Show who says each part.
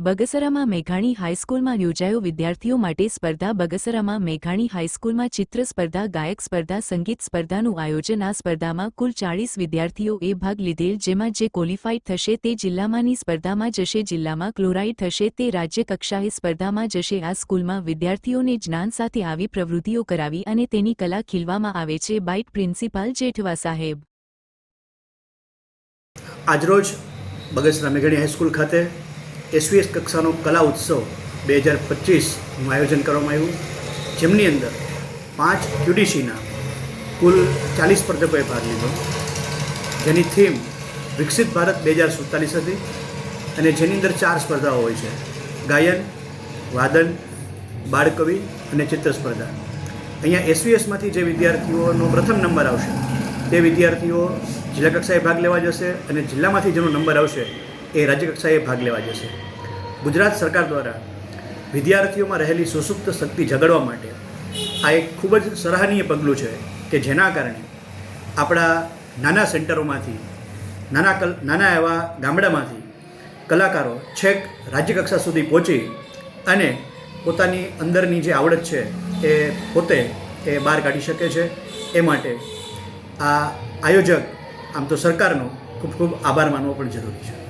Speaker 1: બગસરામાં મેઘાણી હાઈસ્કૂલમાં યોજાયો વિદ્યાર્થીઓ માટે સ્પર્ધા બગસરામાં મેઘાણી હાઈસ્કૂલમાં ચિત્ર સ્પર્ધા, ગાયક સ્પર્ધા, સંગીત સ્પર્ધાનું આયોજન. આ સ્પર્ધામાં કુલ ચાળીસ વિદ્યાર્થીઓએ ભાગ લીધેલ, જેમાં જે ક્વોલિફાઈડ થશે તે જિલ્લામાંની સ્પર્ધામાં જશે, જિલ્લામાં ક્લોરાઇડ થશે તે રાજ્યકક્ષાએ સ્પર્ધામાં જશે. આ સ્કૂલમાં વિદ્યાર્થીઓને જ્ઞાન સાથે આવી પ્રવૃત્તિઓ કરાવી અને તેની કલા ખીલવામાં આવે છે. બાઇટ પ્રિન્સિપાલ જેઠવા સાહેબ.
Speaker 2: આજરોજ બગસરા મેઘાણી હાઈસ્કૂલ ખાતે એસવીએસ કક્ષાનો કલા ઉત્સવ બે હજાર પચીસનું આયોજન કરવામાં આવ્યું. જેમની અંદર પાંચ ક્યુડીસીના કુલ ચાલીસ સ્પર્ધકોએ ભાગ લીધો. જેની થીમ વિકસિત ભારત બે હજાર સુડતાલીસ હતી અને જેની અંદર ચાર સ્પર્ધાઓ હોય છે. ગાયન, વાદન, બાળકવિ અને ચિત્ર સ્પર્ધા અહીંયા એસવીએસમાંથી જે વિદ્યાર્થીઓનો પ્રથમ નંબર આવશે, તે વિદ્યાર્થીઓ જિલ્લા કક્ષાએ ભાગ લેવા જશે અને જિલ્લામાંથી જેનો નંબર આવશે એ રાજ્યકક્ષાએ ભાગ લેવા જશે. ગુજરાત સરકાર દ્વારા વિદ્યાર્થીઓમાં રહેલી સુસુપ્ત શક્તિ જગાડવા માટે આ એક ખૂબ જ સરાહનીય પગલું છે કે જેના કારણે આપણા નાના સેન્ટરોમાંથી, નાના કલ, નાના એવા ગામડામાંથી કલાકારો છેક રાજ્યકક્ષા સુધી પહોંચી અને પોતાની અંદરની જે આવડત છે એ પોતે એ બહાર કાઢી શકે છે. એ માટે આ આયોજક, આમ તો સરકારનો ખૂબ ખૂબ આભાર માનવો પણ જરૂરી છે.